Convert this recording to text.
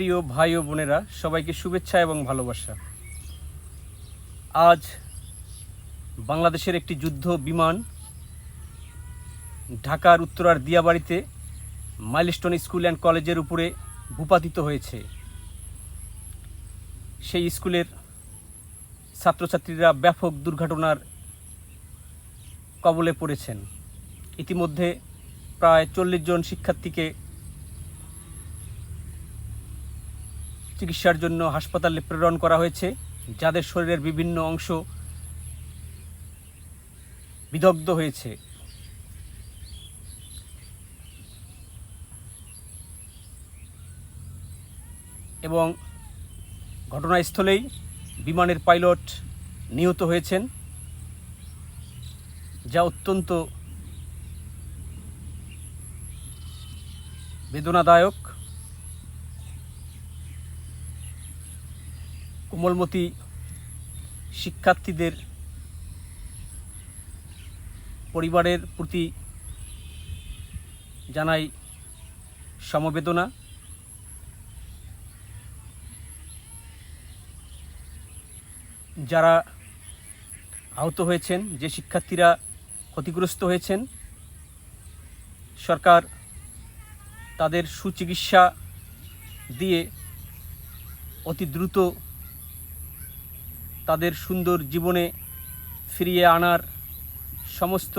প্রিয় ভাই ও বোনেরা, সবাইকে শুভেচ্ছা এবং ভালোবাসা। আজ বাংলাদেশের একটি যুদ্ধ বিমান ঢাকার উত্তরার দিয়াবাড়িতে মাইলস্টোন স্কুল অ্যান্ড কলেজের উপরে ভূপাতিত হয়েছে। সেই স্কুলের ছাত্রছাত্রীরা ব্যাপক দুর্ঘটনার কবলে পড়েছেন। ইতিমধ্যে প্রায় চল্লিশ জন শিক্ষার্থীকে চিকিৎসার জন্য হাসপাতালে প্রেরণ করা হয়েছে, যাদের শরীরের বিভিন্ন অংশ বিদগ্ধ হয়েছে। এবং ঘটনাস্থলেই বিমানের পাইলট নিহত হয়েছেন, যা অত্যন্ত বেদনাদায়ক। কোমলমতি শিক্ষার্থীদের পরিবারের প্রতি জানাই সমবেদনা। যারা আহত হয়েছেন, যে শিক্ষার্থীরা ক্ষতিগ্রস্ত হয়েছেন, সরকার তাদের সুচিকিৎসা দিয়ে অতি দ্রুত তাদের সুন্দর জীবনে ফিরিয়ে আনার সমস্ত